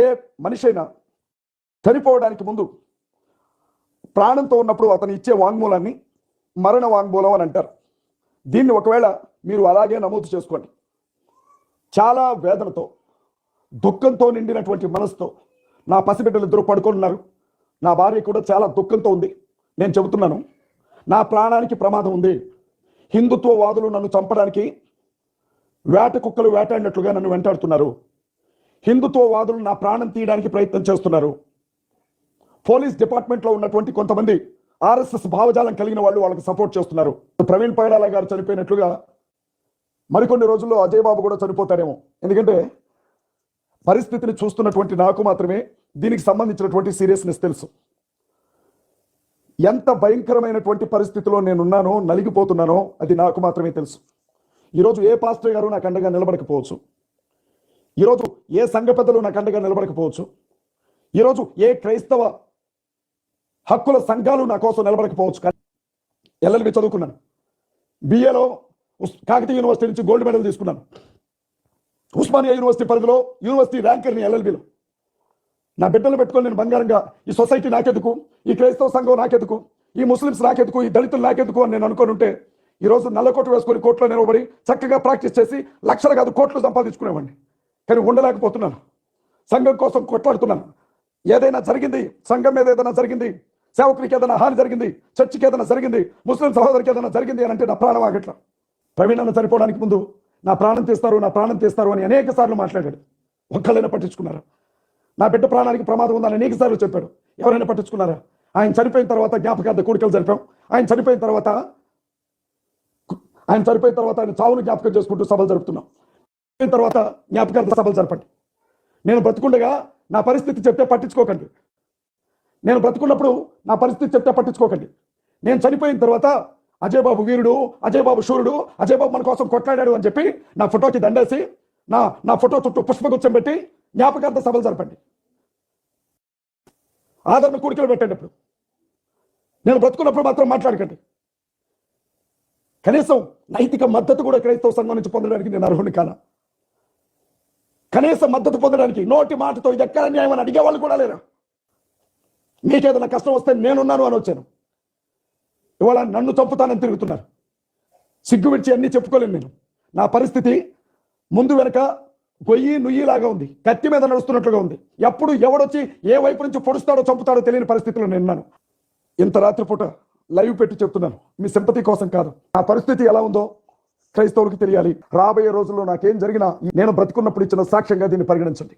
ఏ మనిషి అయినా చనిపోవడానికి ముందు ప్రాణంతో ఉన్నప్పుడు అతను ఇచ్చే వాంగ్మూలాన్ని మరణ వాంగ్మూలం అని అంటారు. దీన్ని ఒకవేళ మీరు అలాగే నమోదు చేసుకోండి. చాలా వేదనతో దుఃఖంతో నిండినటువంటి మనసుతో నా పసిబిడ్డలు ఇద్దరు పడుకొని ఉన్నారు నా భార్య కూడా చాలా దుఃఖంతో ఉంది. నేను చెబుతున్నాను నా ప్రాణానికి ప్రమాదం ఉంది. హిందుత్వవాదులు నన్ను చంపడానికి వేట కుక్కలు వేటాడినట్లుగా నన్ను వెంటాడుతున్నారు. హిందుత్వ వాదులు నా ప్రాణం తీయడానికి ప్రయత్నం చేస్తున్నారు. పోలీస్ డిపార్ట్మెంట్లో ఉన్నటువంటి కొంతమంది ఆర్ఎస్ఎస్ భావజాలం కలిగిన వాళ్ళు వాళ్ళకి సపోర్ట్ చేస్తున్నారు. ప్రవీణ్ పైడాల గారు చనిపోయినట్లుగా మరికొన్ని రోజుల్లో అజయ్ బాబు కూడా చనిపోతారేమో. ఎందుకంటే పరిస్థితిని చూస్తున్నటువంటి నాకు మాత్రమే దీనికి సంబంధించినటువంటి సీరియస్నెస్ తెలుసు. ఎంత భయంకరమైనటువంటి పరిస్థితిలో నేనున్నానో నలిగిపోతున్నానో అది నాకు మాత్రమే తెలుసు. ఈరోజు ఏ పాస్టర్ గారు నాకు అండగా నిలబడకపోవచ్చు. ఈరోజు ఏ సంఘ పెద్దలు నాకు అండగా నిలబడకపోవచ్చు. ఈరోజు ఏ క్రైస్తవ హక్కుల సంఘాలు నా కోసం నిలబడకపోవచ్చు. కానీ ఎల్ఎల్బి చదువుకున్నాను. బిఏలో కాకతీయ యూనివర్సిటీ నుంచి గోల్డ్ మెడల్ తీసుకున్నాను. ఉస్మానియా యూనివర్సిటీ పరిధిలో యూనివర్సిటీ ర్యాంకర్ని ఎల్ఎల్బిలో. నా బిడ్డలు పెట్టుకొని నేను బంగారంగా ఈ సొసైటీ నాకెందుకు? ఈ క్రైస్తవ సంఘం నాకెందుకు? ఈ ముస్లిమ్స్ నాకెందుకు? ఈ దళితులు నాకెందుకు అని నేను అనుకుని ఉంటే ఈ రోజు నల్ల కోట్లు వేసుకొని కోట్లో నిలబడి చక్కగా ప్రాక్టీస్ చేసి లక్షలు కాదు కోట్లు సంపాదించుకునేవాడిని. కానీ ఉండలేకపోతున్నాను. సంఘం కోసం కొట్లాడుతున్నాను. ఏదైనా జరిగింది సంఘం మీద ఏదైనా జరిగింది సేవకునికి ఏదైనా హాని జరిగింది చర్చికి ఏదైనా జరిగింది ముస్లిం సహోదరికి ఏదైనా జరిగింది అని అంటే నా ప్రాణం ఆగట్ల. ప్రవీణ్ చనిపోవడానికి ముందు నా ప్రాణం తీస్తారు నా ప్రాణం తీస్తారు అని అనేక సార్లు మాట్లాడాడు. ఒక్కళ్ళైనా పట్టించుకున్నారు? నా బిడ్డ ప్రాణానికి ప్రమాదం ఉందని అనేక సార్లు చెప్పాడు. ఎవరైనా పట్టించుకున్నారా? ఆయన చనిపోయిన తర్వాత జ్ఞాపకార్థ కోడికలు జరిపాం. ఆయన చనిపోయిన తర్వాత ఆయన చనిపోయిన తర్వాత ఆయన చావును జ్ఞాపకం చేసుకుంటూ సభలు జరుపుతున్నాం. తర్వాత జ్ఞాపకార్థ సభలు జరపండి. నేను బ్రతుకుండగా నా పరిస్థితి చెప్తే పట్టించుకోకండి. నేను బ్రతుకున్నప్పుడు నా పరిస్థితి చెప్తే పట్టించుకోకండి. నేను చనిపోయిన తర్వాత అజయ్ బాబు వీరుడు అజయ్ బాబు శూరుడు అజయ్ బాబు మన కోసం కొట్లాడాడు అని చెప్పి నా ఫోటోకి దండేసి నా నా ఫోటో చుట్టూ పుష్పగుచ్చం పెట్టి జ్ఞాపకార్థ సభలు జరపండి. ఆదరణ కూడికలు పెట్టండి ఇప్పుడు. నేను బ్రతుకున్నప్పుడు మాత్రం మాట్లాడకండి. కనీసం నైతిక మద్దతు కూడా క్రైస్తవ సంఘం నుంచి పొందడానికి నేను అర్హుని కానా? కనీసం మద్దతు పొందడానికి నోటి మాటతో ఇది ఎక్కడ న్యాయం అని అడిగే వాళ్ళు కూడా లేరు. మీకేదైనా కష్టం వస్తే నేనున్నాను అని వచ్చాను. ఇవాళ నన్ను చంపుతానని తిరుగుతున్నారు. సిగ్గు విడిచి అన్నీ చెప్పుకోలేను నేను. నా పరిస్థితి ముందు వెనక గొయ్యి నుయ్యిలాగా ఉంది. కత్తి మీద నడుస్తున్నట్లుగా ఉంది. ఎప్పుడు ఎవడొచ్చి ఏ వైపు నుంచి పొడుస్తాడో చంపుతాడో తెలియని పరిస్థితిలో నేను ఇంత రాత్రిపూట లైవ్ పెట్టి చెప్తున్నాను. మీ సింపతి కోసం కాదు. నా పరిస్థితి ఎలా ఉందో క్రైస్తవులకు తెలియాలి. రాబోయే రోజుల్లో నాకేం జరిగినా నేను బ్రతుకున్నప్పుడు ఇచ్చిన సాక్ష్యంగా దీన్ని పరిగణించండి.